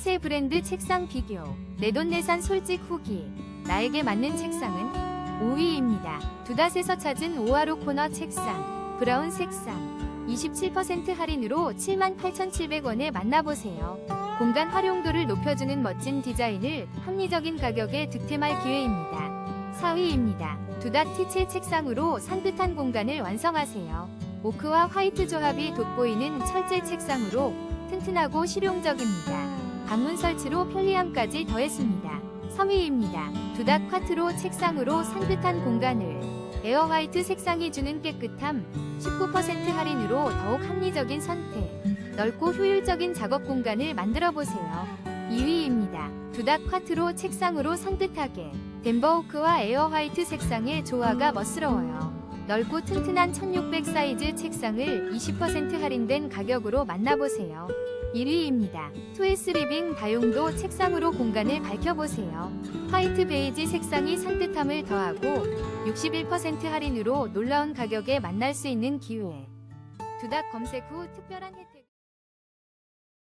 새 브랜드 책상 비교. 내돈내산 솔직 후기. 나에게 맞는 책상은 5위입니다. 두닷에서 찾은 오하로 코너 책상. 브라운 색상. 27% 할인으로 78,700원에 만나보세요. 공간 활용도를 높여주는 멋진 디자인을 합리적인 가격에 득템할 기회입니다. 4위입니다. 두닷 티체 책상으로 산뜻한 공간을 완성하세요. 오크와 화이트 조합이 돋보이는 철제 책상으로 튼튼하고 실용적입니다. 방문 설치로 편리함까지 더했습니다. 3위입니다. 두닥 콰트로 책상으로 산뜻한 공간을 에어 화이트 색상이 주는 깨끗함 19% 할인으로 더욱 합리적인 선택 넓고 효율적인 작업 공간을 만들어 보세요. 2위입니다. 두닥 콰트로 책상으로 산뜻하게 덴버 오크와 에어 화이트 색상의 조화가 멋스러워요. 넓고 튼튼한 1600 사이즈 책상을 20% 할인된 가격으로 만나보세요. 1위입니다. 투에스 리빙 다용도 책상으로 공간을 밝혀보세요. 화이트 베이지 색상이 산뜻함을 더하고 61% 할인으로 놀라운 가격에 만날 수 있는 기회. 두닥 검색 후 특별한 혜택